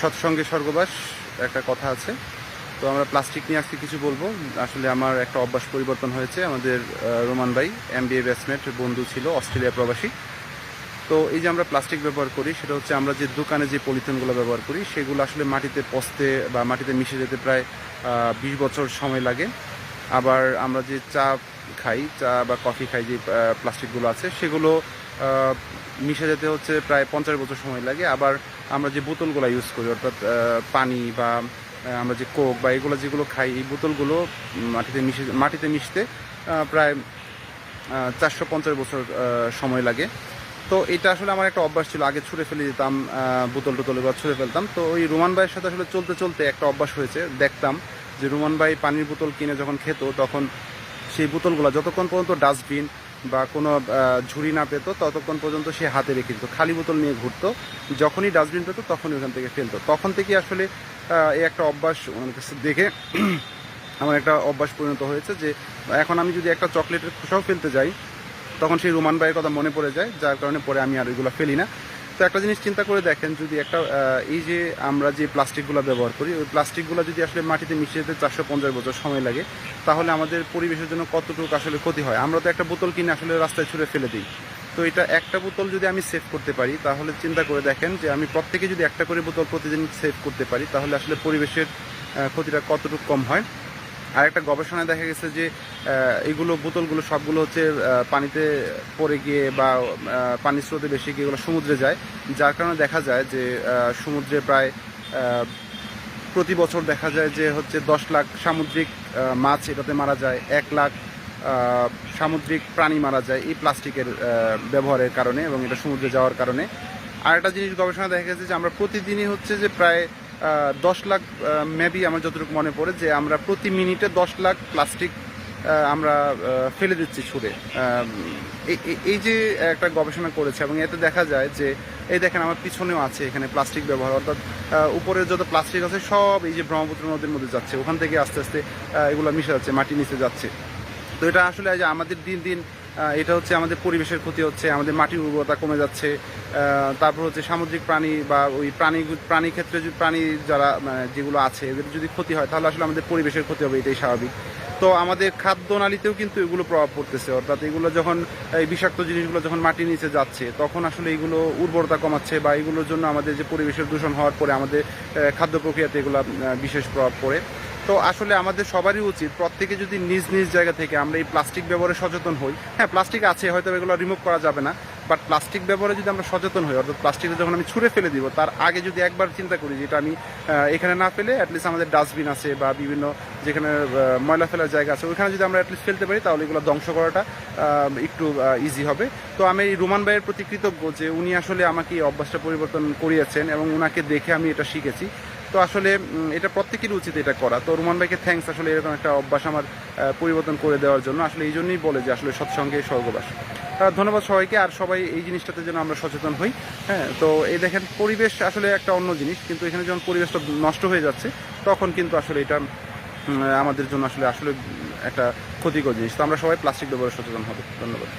সৎসঙ্গে স্বর্গবাস, একটা কথা আছে। তো আমরা প্লাস্টিক নিয়ে আজকে কিছু বলব। আসলে আমার একটা অভ্যাস পরিবর্তন হয়েছে। আমাদের রোমান ভাই এম বি এ বন্ধু ছিল অস্ট্রেলিয়া প্রবাসী। তো এই যে আমরা প্লাস্টিক ব্যবহার করি, সেটা হচ্ছে আমরা যে দোকানে যে পলিথিনগুলো ব্যবহার করি, সেগুলো আসলে মাটিতে পচতে বা মাটিতে মিশে যেতে প্রায় বিশ বছর সময় লাগে। আবার আমরা যে চা খাই, চা বা কফি খাই যে প্লাস্টিকগুলো আছে, সেগুলো মিশে যেতে হচ্ছে প্রায় পঞ্চাশ বছর সময় লাগে। আবার আমরা যে বোতলগুলো ইউজ করি, অর্থাৎ পানি বা আমরা যে কোক বা এগুলো যেগুলো খাই, এই বোতলগুলো মাটিতে মিশে, মাটিতে মিশতে প্রায় চারশো পঞ্চাশ বছর সময় লাগে। তো এটা আসলে আমার একটা অভ্যাস ছিল। আগে ছুঁড়ে ফেলে দিতাম বোতল টোতল এবার ছুঁড়ে ফেলতাম। তো ওই রোমান ভাইয়ের সাথে আসলে চলতে চলতে একটা অভ্যাস হয়েছে। দেখতাম যে রোমান ভাই পানির বোতল কিনে যখন খেত, তখন সেই বোতলগুলো যতক্ষণ পর্যন্ত ডাস্টবিন বা কোনো ঝুড়ি না পেতো, ততক্ষণ পর্যন্ত সে হাতে রেখে দিত। খালি বোতল নিয়ে ঘুরতো। যখনই ডাস্টবিন পেতো, তখনই ওখান থেকে ফেলতো। তখন থেকে আসলে এই একটা অভ্যাস ওনার কাছে দেখে আমার একটা অভ্যাস পরিণত হয়েছে যে, এখন আমি যদি একটা চকলেটের খোসাও ফেলতে যাই, তখন সেই রোমান ভাইয়ের কথা মনে পড়ে যায়, যার কারণে পরে আমি আর ওইগুলো ফেলি না। তো একটা জিনিস চিন্তা করে দেখেন, যদি একটা এই যে আমরা যে প্লাস্টিকগুলো ব্যবহার করি, ওই প্লাস্টিকগুলো যদি আসলে মাটিতে মিশে যেতে চারশো পঞ্চাশ বছর সময় লাগে, তাহলে আমাদের পরিবেশের জন্য কতটুকু আসলে ক্ষতি হয়? আমরা তো একটা বোতল কিনে আসলে রাস্তায় ছুঁড়ে ফেলে দিই। তো এটা একটা বোতল যদি আমি সেভ করতে পারি, তাহলে চিন্তা করে দেখেন যে আমি প্রত্যেকে যদি একটা করে বোতল প্রতিদিন সেভ করতে পারি, তাহলে আসলে পরিবেশের ক্ষতিটা কতটুকু কম হয়। আর একটা গবেষণায় দেখা গেছে যে এগুলো বোতলগুলো সবগুলো হচ্ছে পানিতে পড়ে গিয়ে বা পানির স্রোতে বেশি গিয়ে এগুলো সমুদ্রে যায়। যার কারণে দেখা যায় যে সমুদ্রে প্রায় প্রতি বছর দেখা যায় যে হচ্ছে দশ লাখ সামুদ্রিক মাছ এটাতে মারা যায়, এক লাখ সামুদ্রিক প্রাণী মারা যায় এই প্লাস্টিকের ব্যবহারের কারণে এবং এটা সমুদ্রে যাওয়ার কারণে। আর একটা জিনিস গবেষণা দেখা গেছে যে আমরা প্রতিদিনই হচ্ছে যে প্রায় দশ লাখ মেবি আমার যতটুকু মনে পড়ে যে আমরা প্রতি মিনিটে দশ লাখ প্লাস্টিক আমরা ফেলে দিচ্ছি ছুঁড়ে। এই- যে একটা গবেষণা করেছে এবং এতে দেখা যায় যে, এই দেখেন আমার পিছনেও আছে এখানে প্লাস্টিক ব্যবহার, অর্থাৎ উপরে যত প্লাস্টিক আছে সব এই যে ব্রহ্মপুত্র নদীর মধ্যে যাচ্ছে। ওখান থেকে আস্তে আস্তে এগুলো মিশে যাচ্ছে, মাটি নিচে যাচ্ছে। তো এটা আসলে আমাদের দিন দিন এটা হচ্ছে আমাদের পরিবেশের ক্ষতি হচ্ছে, আমাদের মাটির উর্বরতা কমে যাচ্ছে তারপর হচ্ছে সামুদ্রিক প্রাণী বা ওই প্রাণী প্রাণী ক্ষেত্রে যদি প্রাণী যারা মানে যেগুলো আছে, এদের যদি ক্ষতি হয়, তাহলে আসলে আমাদের পরিবেশের ক্ষতি হবে, এটাই স্বাভাবিক। তো আমাদের খাদ্য নালীতেও কিন্তু এগুলো প্রভাব পড়তেছে, অর্থাৎ এগুলো যখন, এই বিষাক্ত জিনিসগুলো যখন মাটির নিচে যাচ্ছে, তখন আসলে এগুলো উর্বরতা কমাচ্ছে বা এগুলোর জন্য আমাদের যে পরিবেশের দূষণ হওয়ার পরে আমাদের খাদ্য প্রক্রিয়াতে এগুলো বিশেষ প্রভাব পড়ে। তো আসলে আমাদের সবারই উচিত প্রত্যেকে যদি নিজ নিজ জায়গা থেকে আমরা এই প্লাস্টিক ব্যবহারে সচেতন হই। হ্যাঁ প্লাস্টিক আছে, হয়তো এগুলো রিমুভ করা যাবে না বাট প্লাস্টিক ব্যবহারে যদি আমরা সচেতন হই, অর্থাৎ প্লাস্টিকটা যখন আমি ছুঁড়ে ফেলে দিব, তার আগে যদি একবার চিন্তা করি যেটা আমি এখানে না ফেলে অ্যাটলিস্ট আমাদের ডাস্টবিন আছে বা বিভিন্ন যেখানে ময়লা ফেলার জায়গা আছে ওইখানে যদি আমরা অ্যাটলিস্ট ফেলতে পারি, তাহলে এগুলো ধ্বংস করাটা একটু ইজি হবে। তো আমি এই রোমান ভাইয়ের প্রতি কৃতজ্ঞ যে উনি আসলে আমাকে এই অভ্যাসটা পরিবর্তন করিয়েছেন এবং ওনাকে দেখে আমি এটা শিখেছি। তো আসলে এটা প্রত্যেকেরই উচিত এটা করা। তো রোমান ভাইকে থ্যাঙ্কস আসলে এরকম একটা অভ্যাস আমার পরিবর্তন করে দেওয়ার জন্য। আসলে এই জন্যই বলে যে আসলে সৎসঙ্গে স্বর্গবাস। ধন্যবাদ সবাইকে। আর সবাই এই জিনিসটাতে যেন আমরা সচেতন হই। হ্যাঁ তো এই দেখেন, পরিবেশ আসলে একটা অন্য জিনিস। কিন্তু এখানে যখন পরিবেশটা নষ্ট হয়ে যাচ্ছে, তখন কিন্তু আসলে এটা আমাদের জন্য আসলে আসলে একটা ক্ষতিকর জিনিস। তো আমরা সবাই প্লাস্টিক ব্যবহারে সচেতন হব। ধন্যবাদ।